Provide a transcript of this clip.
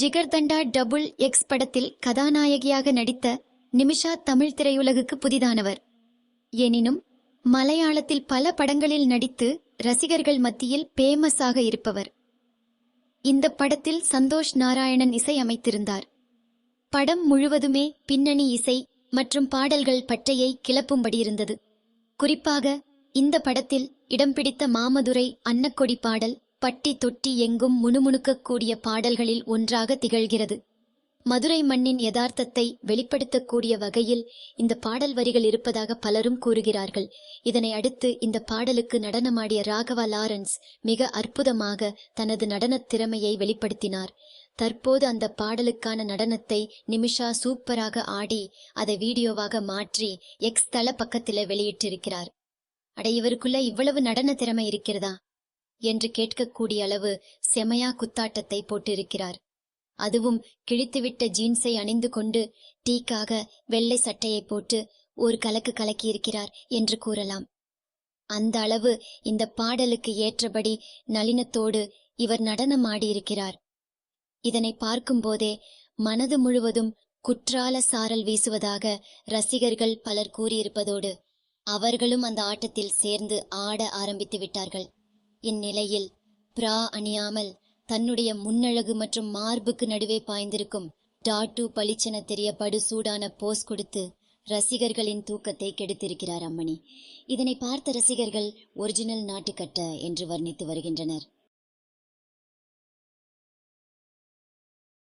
Jigarthanda double X படத்தில் கதாநாயகியாக நடித்த நிமிஷா தமிழ் திரையுலகுக்கு புதிதானவர். எனினும் மலையாளத்தில் பல படங்களில் நடித்து ரசிகர்கள் மத்தியில் பேமஸாக இருப்பவர். இந்த படத்தில் சந்தோஷ் நாராயணன் இசை அமைத்திருந்தார். படம் முழுவதுமே பின்னணி இசை மற்றும் பாடல்கள் பற்றையை கிளப்பும்படி இருந்தது. குறிப்பாக இந்த படத்தில் இடம் பிடித்த மாமதுரை அன்னக்கொடி பாடல் பட்டி தொட்டி எங்கும் முணுமுணுக்கக்கூடிய பாடல்களில் ஒன்றாக திகழ்கிறது. மதுரை மண்ணின் யதார்த்தத்தை வெளிப்படுத்தக்கூடிய வகையில் இந்த பாடல் வரிகள் இருப்பதாக பலரும் கூறுகிறார்கள். இதனை அடுத்து இந்த பாடலுக்கு நடனமாடிய ராகவா லாரன்ஸ் மிக அற்புதமாக தனது நடனத் திறமையை வெளிப்படுத்தினார். தற்போது அந்த பாடலுக்கான நடனத்தை நிமிஷா சூப்பராக ஆடி அதை வீடியோவாக மாற்றி எக்ஸ் தள பக்கத்தில் வெளியிட்டிருக்கிறார். அட இவருக்குள்ள இவ்வளவு நடன திறமை இருக்கிறதா? என்று கேட்கக்கூடிய அளவு செமையா குத்தாட்டத்தை போட்டிருக்கிறார். அதுவும் கிழித்துவிட்ட ஜீன்ஸை அணிந்து கொண்டு டீக்காக வெள்ளை சட்டையை போட்டு ஒரு கலக்கு கலக்கியிருக்கிறார் என்று கூறலாம். அந்த அளவு இந்த பாடலுக்கு ஏற்றபடி நளினத்தோடு இவர் நடனம் ஆடியிருக்கிறார் இதனை பார்க்கும்போதே மனது முழுவதும் குற்றால சாரல் வீசுவதாக ரசிகர்கள் பலர் கூறியிருப்பதோடு அவர்களும் அந்த ஆட்டத்தில் சேர்ந்து ஆட ஆரம்பித்து விட்டார்கள். இந்நிலையில் பிரா அணியாமல் தன்னுடைய முன்னழகு மற்றும் மார்புக்கு நடுவே பாய்ந்திருக்கும் டாட்டு பளிச்சென தெரிய படுசூடான போஸ் கொடுத்து ரசிகர்களின் தூக்கத்தை கெடுத்திருக்கிறார் அம்மணி. இதனை பார்த்த ரசிகர்கள் ஒரிஜினல் நாட்டுக்கட்ட என்று வர்ணித்து வருகின்றனர்.